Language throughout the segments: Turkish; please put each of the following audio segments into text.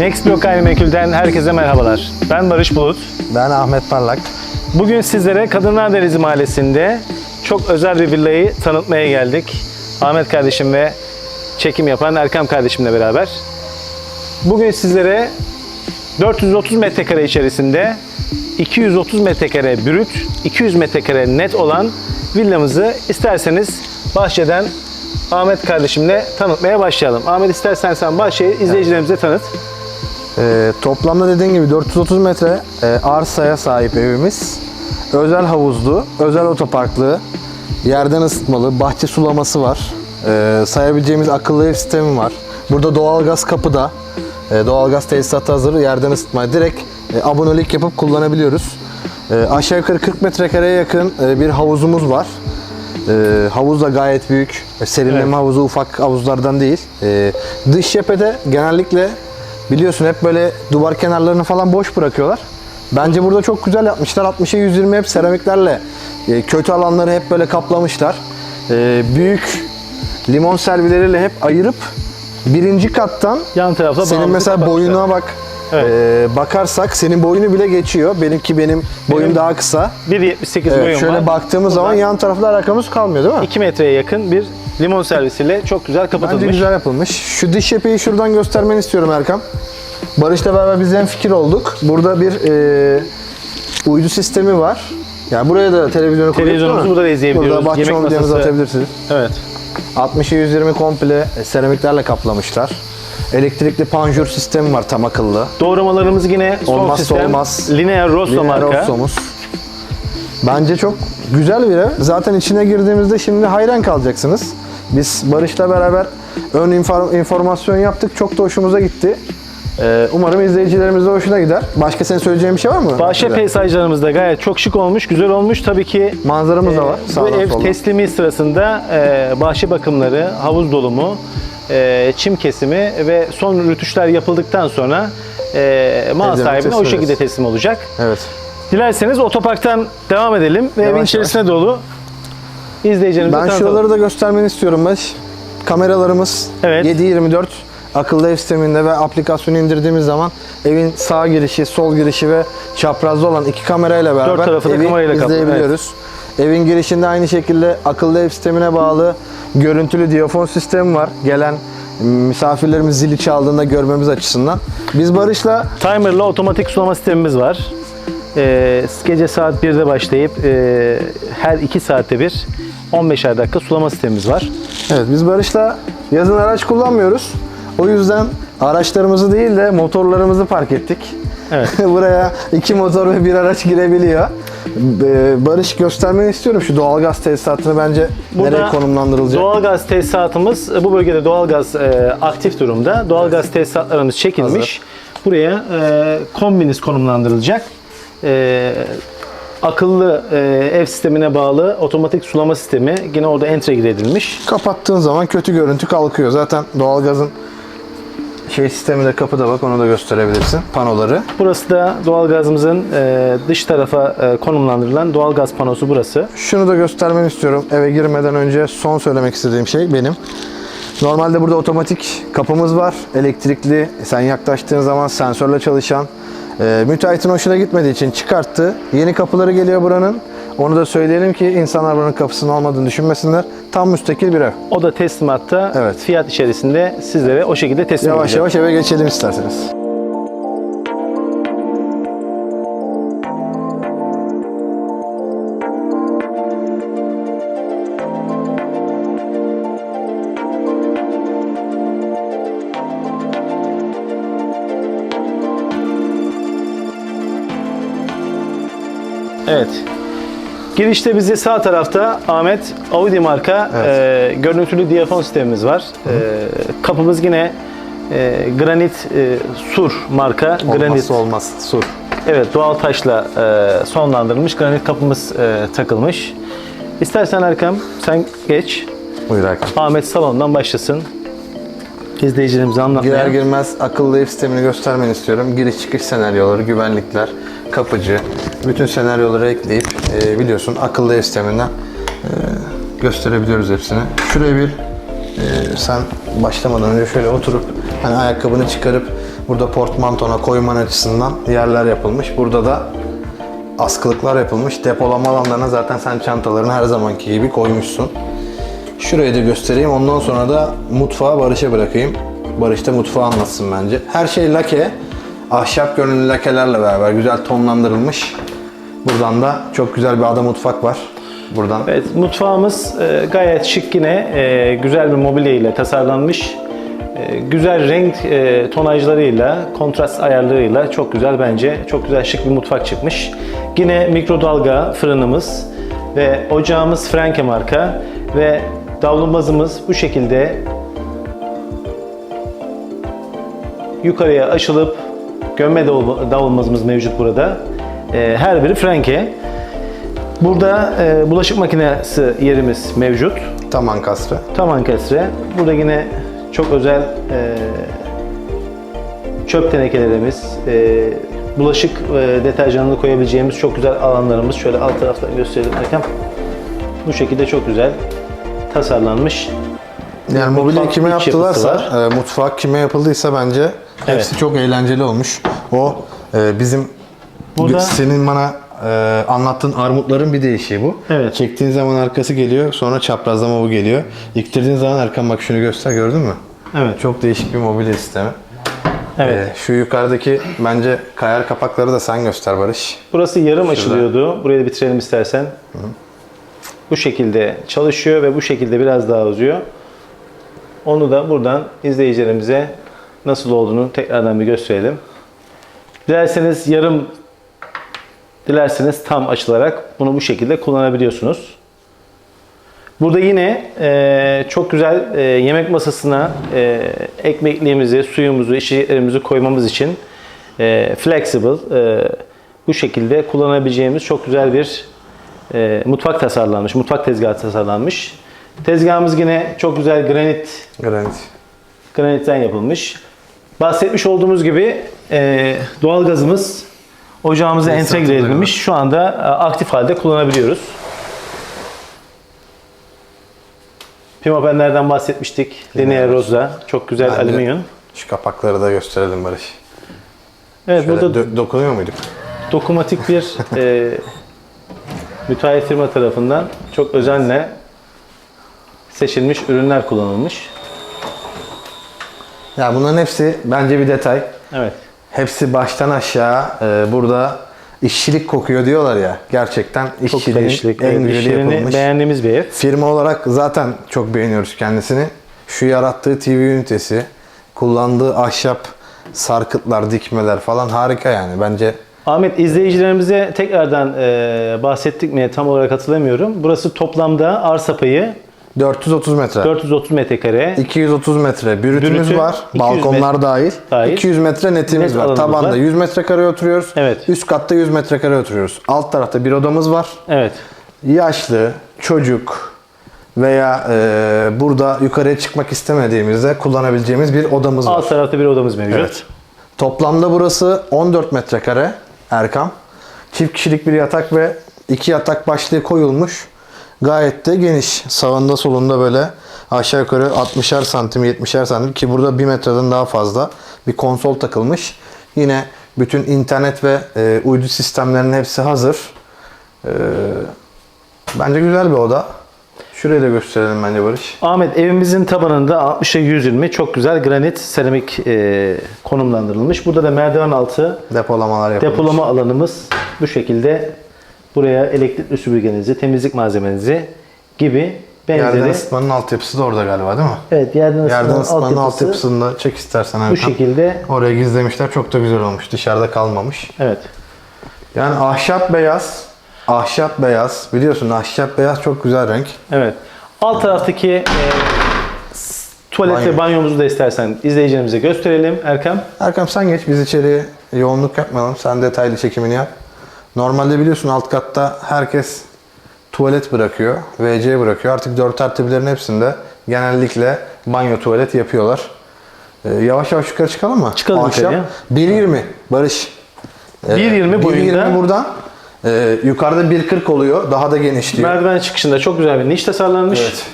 Next Block Gayrimenkul'den herkese merhabalar. Ben Barış Bulut. Ben Ahmet Parlak. Bugün sizlere Kadınlar Denizi Mahallesi'nde çok özel bir villayı tanıtmaya geldik. Ahmet kardeşim ve çekim yapan Erkam kardeşimle beraber. Bugün sizlere 430 metrekare içerisinde 230 metrekare brüt, 200 metrekare net olan villamızı isterseniz bahçeden Ahmet kardeşimle tanıtmaya başlayalım. Ahmet istersen sen bahçeyi izleyicilerimize tanıt. Ee, toplamda dediğin gibi 430 metre e, arsaya sahip evimiz. Özel havuzlu, özel otoparklı, yerden ısıtmalı, bahçe sulaması var. Ee, sayabileceğimiz akıllı ev sistemi var. Burada doğalgaz kapıda. E, doğalgaz tesisatı hazır, yerden ısıtma. Direkt e, abonelik yapıp kullanabiliyoruz. E, aşağı yukarı 40 metrekareye yakın e, bir havuzumuz var. Ee, havuz da gayet büyük. E, Serinleme Evet. havuzu ufak havuzlardan değil. Ee, dış cephede genellikle biliyorsun hep böyle duvar kenarlarını falan boş bırakıyorlar. Bence burada çok güzel yapmışlar. 60'a 120 hep seramiklerle e, kötü alanları hep böyle kaplamışlar. Ee, büyük limon servileriyle hep ayırıp birinci kattan Yan tarafta senin mesela boyuna bak. Evet. Ee, bakarsak senin boyunu bile geçiyor. Benimki benim boyum Benim- daha kısa. 1.78 Evet, boyum şöyle var. baktığımız zaman Buradan yan tarafta alakamız kalmıyor değil mi? 2 metreye yakın bir limon servisiyle çok güzel kapatılmış. Bence güzel yapılmış. Şu dış cepheyi şuradan göstermeni istiyorum Erkam. Barış'la beraber biz en fikir olduk. Burada bir e, uydu sistemi var. Yani buraya da televizyonu koyup Televizyonumuzu burada da izleyebiliyoruz. Burada bahçe Yemek masası. atabilirsiniz. Evet. 60'a 120 komple seramiklerle kaplamışlar. Elektrikli panjur sistemi var tam akıllı. Doğramalarımız yine son Olmazsa sistem. olmaz. Linear Rosso Linear marka. Rossomuz. Bence çok güzel bir ev. Zaten içine girdiğimizde şimdi hayran kalacaksınız. Biz Barış'la beraber ön infor- informasyon yaptık. Çok da hoşumuza gitti. Ee, umarım izleyicilerimiz de hoşuna gider. Başka senin söyleyeceğin bir şey var mı? Bahçe Mesela? peyzajlarımız da gayet çok şık olmuş, güzel olmuş. Tabii ki Manzaramız da e, var. bu ev soldan. teslimi sırasında e, bahçe bakımları, havuz dolumu, e, çim kesimi ve son rütuşlar yapıldıktan sonra e, mal sahibine o şekilde teslim olacak. Evet. Dilerseniz otoparktan devam edelim ve evin Yavaş içerisine dolu izleyicilerimize Ben tanıtalım. şuraları da göstermeni istiyorum Barış. Kameralarımız Evet. 7/24 akıllı ev sisteminde ve aplikasyonu indirdiğimiz zaman evin sağ girişi, sol girişi ve çaprazda olan iki kamerayla beraber Dört tarafı da evi kamerayla kaplı, izleyebiliyoruz. Evin girişinde aynı şekilde akıllı ev sistemine bağlı görüntülü diyafon sistemi var. Gelen misafirlerimiz zili çaldığında görmemiz açısından. Biz Barış'la Timer'la otomatik sulama sistemimiz var. Ee, gece saat 1'de başlayıp e, her 2 saatte bir 15'er dakika sulama sistemimiz var. Evet biz Barış'la yazın araç kullanmıyoruz. O yüzden araçlarımızı değil de motorlarımızı park ettik. Evet. Buraya iki motor ve bir araç girebiliyor. Ee, Barış göstermeni istiyorum şu doğalgaz tesisatını bence nereye konumlandırılacak? Doğalgaz tesisatımız bu bölgede doğalgaz e, aktif durumda. Doğalgaz tesisatlarımız çekilmiş. Buraya e, kombiniz konumlandırılacak. E, akıllı e, ev sistemine bağlı otomatik sulama sistemi yine orada entegre edilmiş. Kapattığın zaman kötü görüntü kalkıyor. Zaten doğalgazın şey sistemi de kapıda bak onu da gösterebilirsin. Panoları. Burası da doğalgazımızın e, dış tarafa e, konumlandırılan doğalgaz panosu burası. Şunu da göstermeni istiyorum. Eve girmeden önce son söylemek istediğim şey benim. Normalde burada otomatik kapımız var. Elektrikli. Sen yaklaştığın zaman sensörle çalışan. Ee, müteahhitin hoşuna gitmediği için çıkarttı. Yeni kapıları geliyor buranın. Onu da söyleyelim ki insanlar buranın kapısının olmadığını düşünmesinler. Tam müstakil bir ev. O da teslimatta Evet. fiyat içerisinde sizlere o şekilde teslim Yavaş edecek. yavaş eve geçelim isterseniz. Evet. Girişte bizi sağ tarafta Ahmet Audi marka Evet. e, görüntülü diyafon sistemimiz var. E, kapımız yine e, granit e, sur marka granit. Olmazsa olmaz. Sur. Evet doğal taşla e, sonlandırılmış granit kapımız e, takılmış. İstersen Erkam sen geç. Buyur Hakan. Ahmet salondan başlasın. İzleyicilerimize anlatmaya. Girer girmez akıllı ev sistemini göstermeni istiyorum. Giriş çıkış senaryoları, güvenlikler, kapıcı, bütün senaryoları ekleyip e, biliyorsun akıllı ev sisteminden e, gösterebiliyoruz hepsini. Şuraya bir e, sen başlamadan önce şöyle oturup hani ayakkabını çıkarıp Burada portmantona koyman açısından yerler yapılmış. Burada da askılıklar yapılmış. Depolama alanlarına zaten sen çantalarını her zamanki gibi koymuşsun. Şurayı da göstereyim. Ondan sonra da mutfağı Barış'a bırakayım. Barış da mutfağı anlatsın bence. Her şey lake. Ahşap görünümlü lakelerle beraber güzel tonlandırılmış. Buradan da çok güzel bir ada mutfak var. Buradan Evet, mutfağımız e, gayet şık yine e, güzel bir mobilya ile tasarlanmış. E, güzel renk e, tonajlarıyla, kontrast ayarlarıyla çok güzel bence. Çok güzel şık bir mutfak çıkmış. Yine mikrodalga fırınımız ve ocağımız Franke marka ve davlumbazımız bu şekilde yukarıya açılıp gömme davlumbazımız mevcut burada. E, her biri Franke. Burada e, bulaşık makinesi yerimiz mevcut. taman kasrı. Tavan kesre. Burada yine çok özel e, çöp tenekelerimiz, e, bulaşık e, deterjanını koyabileceğimiz çok güzel alanlarımız. Şöyle alt taraftan gösterelim. Bu şekilde çok güzel tasarlanmış. Yani mobilya kime yaptılarsa, e, mutfak kime yapıldıysa bence hepsi Evet. çok eğlenceli olmuş. O e, bizim Burada- senin bana e, anlattığın armutların bir değişiği bu. Evet. Çektiğin zaman arkası geliyor, sonra çaprazlama bu geliyor. İktirdiğin zaman Erkan bak şunu göster gördün mü? Evet. Çok değişik bir mobilya sistemi. Evet. E, şu yukarıdaki bence kayar kapakları da sen göster Barış. Burası yarım açılıyordu. Burayı da bitirelim istersen. Bu şekilde çalışıyor ve bu şekilde biraz daha uzuyor. Onu da buradan izleyicilerimize nasıl olduğunu tekrardan bir gösterelim. Dilerseniz yarım, dilerseniz tam açılarak bunu bu şekilde kullanabiliyorsunuz. Burada yine e, çok güzel e, yemek masasına e, ekmekliğimizi, suyumuzu, içeceklerimizi koymamız için e, flexible, e, bu şekilde kullanabileceğimiz çok güzel bir e, mutfak tasarlanmış, mutfak tezgahı tasarlanmış. Tezgahımız yine çok güzel granit Granit. granitten yapılmış. Bahsetmiş olduğumuz gibi e, doğalgazımız ocağımıza Tesisatı entegre edilmiş. Şu anda e, aktif halde kullanabiliyoruz. Pimapenlerden bahsetmiştik. Linear Rosa. Çok güzel Ben de alüminyum. Şu kapakları da gösterelim Barış. Evet Şöyle burada dö- dokunuyor muyduk? dokunmatik bir e, müteahhit firma tarafından çok özenle seçilmiş ürünler kullanılmış. Ya bunların hepsi bence bir detay. Evet. Hepsi baştan aşağı e, burada işçilik kokuyor diyorlar ya. Gerçekten işçiliğin karışık. en Evet, güzeli yapılmış. beğendiğimiz bir ev. Firma olarak zaten çok beğeniyoruz kendisini. Şu yarattığı TV ünitesi, kullandığı ahşap sarkıtlar, dikmeler falan harika yani. Bence Ahmet izleyicilerimize tekrardan e, bahsettik mi tam olarak hatırlamıyorum. Burası toplamda arsa payı 430 metre. 430 metrekare. 230 metre bürütümüz Bürütü, var. 200 Balkonlar met- dahil. dahil. 200 metre netimiz Net var. alanımız Tabanda var. 100 metrekare oturuyoruz. Evet. Üst katta 100 metrekare oturuyoruz. Alt tarafta bir odamız var. Evet. yaşlı, çocuk veya e, burada yukarıya çıkmak istemediğimizde kullanabileceğimiz bir odamız var. Alt tarafta bir odamız mevcut. Evet. Toplamda burası 14 metrekare Erkam. Çift kişilik bir yatak ve iki yatak başlığı koyulmuş. Gayet de geniş. Sağında solunda böyle aşağı yukarı 60'er santim 70'er santim ki burada 1 metreden daha fazla bir konsol takılmış. Yine bütün internet ve e, uydu sistemlerinin hepsi hazır. E, bence güzel bir oda. Şurayı da gösterelim bence Barış. Ahmet evimizin tabanında 60'a 120 çok güzel granit seramik e, konumlandırılmış. Burada da merdiven altı Depolamalar yapılmış. depolama alanımız bu şekilde buraya elektrikli süpürgenizi, temizlik malzemenizi gibi Yerden benzeri ısıtmanın altyapısı da orada galiba değil mi? Evet yerden Yerden ısıtmanın ısıtmanın altyapısı altyapısını da çek istersen bu şekilde Oraya gizlemişler. Çok da güzel olmuş. Dışarıda kalmamış. evet. Yani ahşap beyaz. Ahşap beyaz. Biliyorsun ahşap beyaz çok güzel renk. Evet. Alt taraftaki e, tuvalet Banyo. ve banyomuzu da istersen izleyicilerimize gösterelim Erkan. Erkam sen geç. Biz içeriye yoğunluk yapmayalım. Sen detaylı çekimini yap. Normalde biliyorsun alt katta herkes tuvalet bırakıyor. WC bırakıyor. Artık 4 artı hepsinde genellikle banyo tuvalet yapıyorlar. Ee, yavaş yavaş yukarı çıkalım mı? Çıkalım yukarıya. 1.20 Barış. Ee, 1.20 boyunda. 1.20 buradan. Ee, yukarıda 1.40 oluyor. Daha da genişliyor. Merdiven çıkışında çok güzel bir niş tasarlanmış. Evet.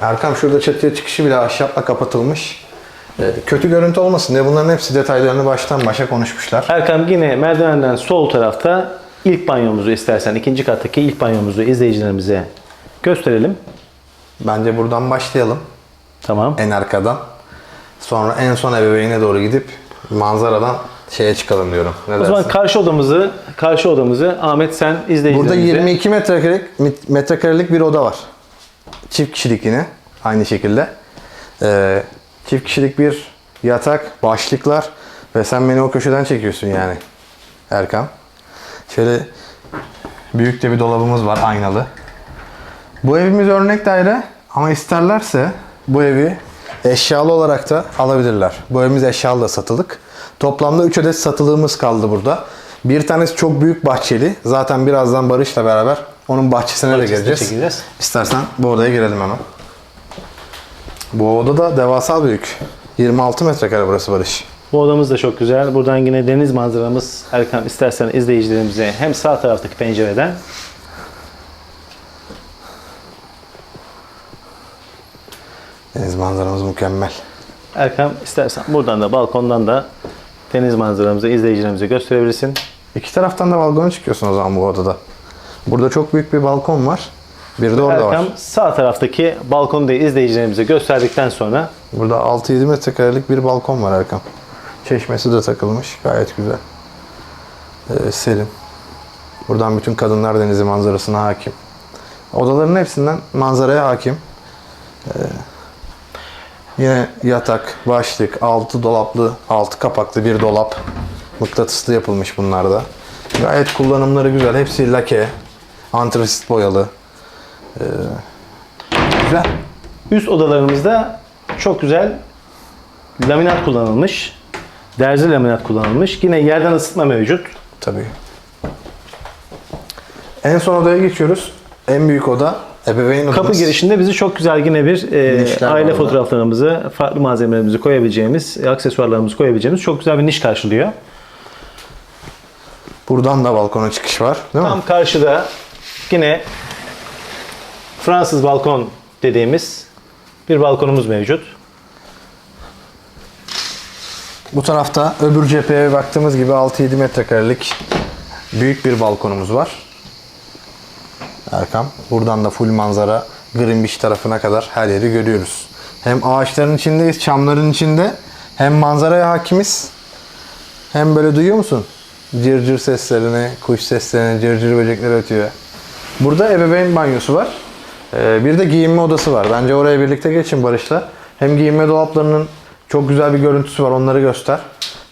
Erkam şurada çatıya çıkışı bile ahşapla kapatılmış. Ee, kötü görüntü olmasın diye bunların hepsi detaylarını baştan başa konuşmuşlar. Erkam yine merdivenden sol tarafta ilk banyomuzu istersen ikinci kattaki ilk banyomuzu izleyicilerimize gösterelim. Bence buradan başlayalım. Tamam. En arkadan. Sonra en son ebeveyne doğru gidip manzaradan şeye çıkalım diyorum. Ne O zaman dersin? karşı odamızı, karşı odamızı Ahmet sen izleyicilerimize... Burada 22 metrekare, metrekarelik bir oda var. Çift kişilik yine aynı şekilde. Ee, çift kişilik bir yatak, başlıklar ve sen beni o köşeden çekiyorsun yani Erkan. Şöyle büyük de bir dolabımız var aynalı. Bu evimiz örnek daire ama isterlerse bu evi eşyalı olarak da alabilirler. Bu evimiz eşyalı da satılık. Toplamda 3 adet satılığımız kaldı burada. Bir tanesi çok büyük bahçeli. Zaten birazdan Barış'la beraber onun bahçesine de Bahçesine geleceğiz. çekeceğiz. İstersen bu odaya girelim hemen. Bu oda da devasa büyük. 26 metrekare burası Barış. Bu odamız da çok güzel. Buradan yine deniz manzaramız. Erkan istersen izleyicilerimize hem sağ taraftaki pencereden Deniz manzaramız mükemmel. Erkan istersen buradan da balkondan da deniz manzaramızı izleyicilerimize gösterebilirsin. İki taraftan da balkona çıkıyorsun o zaman bu odada. Burada çok büyük bir balkon var. Bir de orada var. Erkan sağ taraftaki balkonu da izleyicilerimize gösterdikten sonra Burada 6-7 metrekarelik bir balkon var Erkan. Çeşmesi de takılmış. Gayet güzel. Ee, serin. Buradan bütün kadınlar denizi manzarasına hakim. Odaların hepsinden manzaraya hakim. Ee, yine yatak, başlık, altı dolaplı, altı kapaklı bir dolap. Mıknatıslı yapılmış bunlar da. Gayet kullanımları güzel. Hepsi lake. Antrasit boyalı. Ee, güzel. üst odalarımızda çok güzel laminat kullanılmış. Derzi laminat kullanılmış. Yine yerden ısıtma mevcut. Tabii. En son odaya geçiyoruz. En büyük oda ebeveyn odamız. Kapı girişinde bizi çok güzel yine bir e, Nişler aile var orada. fotoğraflarımızı, farklı malzemelerimizi koyabileceğimiz, e, aksesuarlarımızı koyabileceğimiz çok güzel bir niş karşılıyor. Buradan da balkona çıkış var. Değil mi? Tam karşıda yine Fransız balkon dediğimiz bir balkonumuz mevcut. Bu tarafta öbür cepheye baktığımız gibi 6-7 metrekarelik büyük bir balkonumuz var. Erkam. Buradan da full manzara Greenwich tarafına kadar her yeri görüyoruz. Hem ağaçların içindeyiz, çamların içinde. Hem manzaraya hakimiz. Hem böyle duyuyor musun? Cırcır seslerini, kuş seslerini, cırcır böcekler ötüyor. Burada ebeveyn banyosu var. Ee, bir de giyinme odası var. Bence oraya birlikte geçin Barış'la. Hem giyinme dolaplarının çok güzel bir görüntüsü var. Onları göster.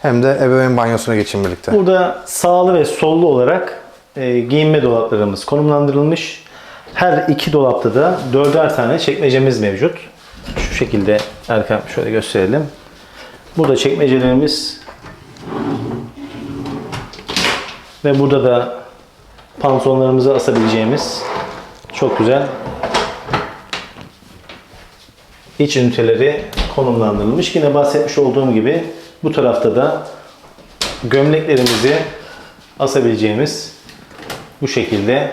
Hem de ebeveyn banyosuna geçin birlikte. Burada sağlı ve sollu olarak e, giyinme dolaplarımız konumlandırılmış. Her iki dolapta da dörder tane çekmecemiz mevcut. Şu şekilde Erkan şöyle gösterelim. Burada çekmecelerimiz ve burada da pantolonlarımızı asabileceğimiz çok güzel iç üniteleri konumlandırılmış. Yine bahsetmiş olduğum gibi bu tarafta da gömleklerimizi asabileceğimiz bu şekilde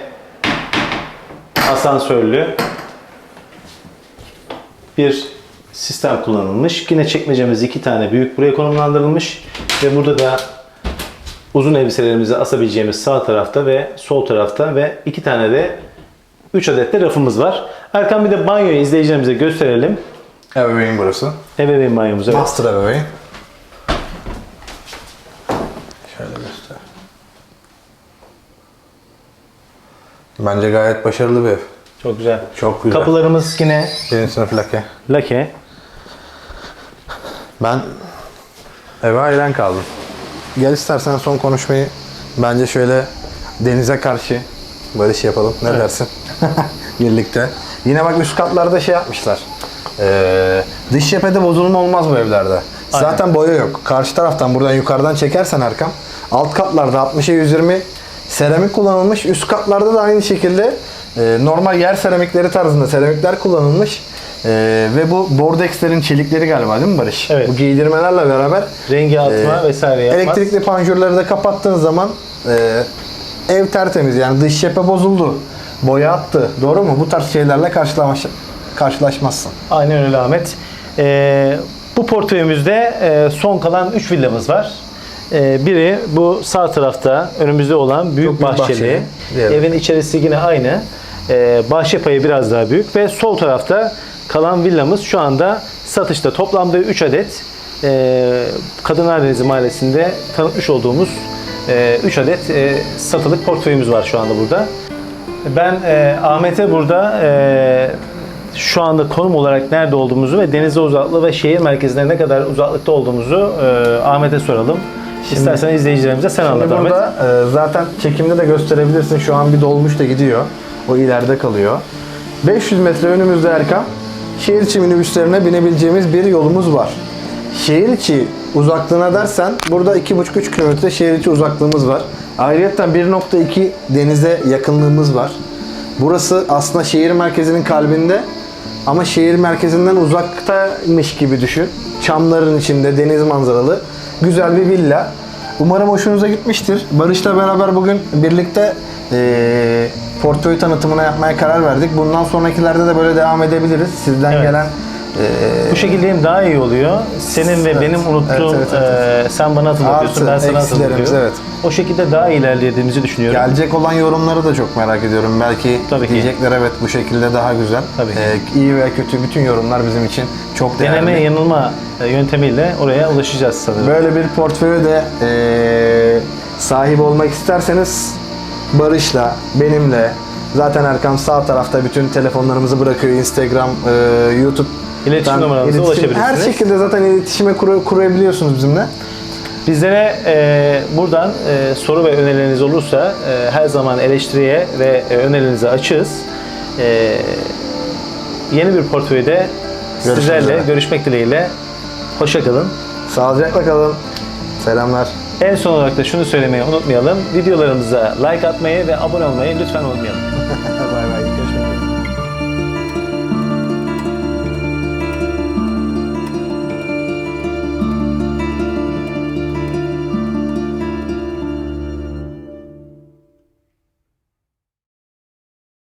asansörlü bir sistem kullanılmış. Yine çekmecemiz iki tane büyük buraya konumlandırılmış ve burada da uzun elbiselerimizi asabileceğimiz sağ tarafta ve sol tarafta ve iki tane de 3 adet de rafımız var. Erkan bir de banyoyu izleyicilerimize gösterelim. Ebeveyn burası. Ebeveyn banyomuz evet. Master ebeveyn. Şöyle göster. Bence gayet başarılı bir ev. Çok güzel. Çok güzel. Kapılarımız yine Birinci sınıf lake. lake. Ben eve hayran kaldım. Gel istersen son konuşmayı bence şöyle denize karşı barış yapalım. Ne dersin? Birlikte. Yine bak üst katlarda şey yapmışlar. Ee, dış cephede bozulma olmaz bu evlerde. Zaten boya yok. Karşı taraftan buradan yukarıdan çekersen Erkam. Alt katlarda 60'a 120 seramik kullanılmış. Üst katlarda da aynı şekilde e, normal yer seramikleri tarzında seramikler kullanılmış. E, ve bu bordexlerin çelikleri galiba değil mi Barış? Evet. Bu giydirmelerle beraber Rengi atma Ee, vesaire yapmaz. Elektrikli panjurları da kapattığın zaman e, ev tertemiz yani dış cephe bozuldu. Boya attı. Doğru mu? Bu tarz şeylerle karşılaş karşılaşmazsın. Aynen öyle Ahmet. Ee, Bu portföyümüzde e, son kalan 3 villamız var. E, biri bu sağ tarafta önümüzde olan büyük büyük bahçeli. bahçeli. Evin içerisi yine aynı. E, bahçe payı biraz daha büyük ve sol tarafta kalan villamız şu anda satışta. Toplamda 3 adet e, Kadınlar Denizi Mahallesi'nde tanıtmış olduğumuz 3 adet e, satılık portföyümüz var şu anda burada. Ben e, Ahmet'e burada e, şu anda konum olarak nerede olduğumuzu ve denize uzaklığı ve şehir merkezine ne kadar uzaklıkta olduğumuzu e, Ahmet'e soralım. İstersen izleyicilerimize sen anlat Şimdi Ahmet. burada e, zaten çekimde de gösterebilirsin. Şu an bir dolmuş da gidiyor. O ileride kalıyor. 500 metre önümüzde Erkam. Şehir içi minibüslerine binebileceğimiz bir yolumuz var. Şehir içi uzaklığına dersen burada 2,5-3 kilometre şehir içi uzaklığımız var. Ayrıca 1.2 denize yakınlığımız var. Burası aslında şehir merkezinin kalbinde ama şehir merkezinden uzaktaymış gibi düşün. Çamların içinde deniz manzaralı güzel bir villa. Umarım hoşunuza gitmiştir. Barış'la beraber bugün birlikte eee portföy tanıtımına yapmaya karar verdik. Bundan sonrakilerde de böyle devam edebiliriz. Sizden Evet. gelen Bu şekilde hem daha iyi oluyor. Senin ve Evet. benim unuttuğum, Evet, evet, evet, e, sen bana hatırlatıyorsun, Artı, ben sana hatırlatıyorum. evet. O şekilde daha ilerlediğimizi düşünüyorum. gelecek olan yorumları da çok merak ediyorum. Belki Tabii ki. diyecekler evet bu şekilde daha güzel. Tabii ki. Eee, iyi ve kötü bütün yorumlar bizim için çok değerli. Deneme yanılma e, yöntemiyle oraya ulaşacağız sanırım. Böyle bir portföye de eee sahip olmak isterseniz Barış'la, benimle, zaten Erkam sağ tarafta bütün telefonlarımızı bırakıyor. Instagram, eee, YouTube. İletişim Ben- numaramıza iletişim- ulaşabilirsiniz. Her şekilde zaten iletişime kur- kurabiliyorsunuz bizimle. Bizlere e, buradan e, soru ve önerileriniz olursa e, her zaman eleştiriye ve e, önerilerinize açığız. E, yeni bir portföyde Görüşmek sizlerle üzere. görüşmek dileğiyle. Hoşçakalın. Sağlıcakla kalın. Selamlar. En son olarak da şunu söylemeyi unutmayalım. Videolarımıza like atmayı ve abone olmayı lütfen unutmayalım.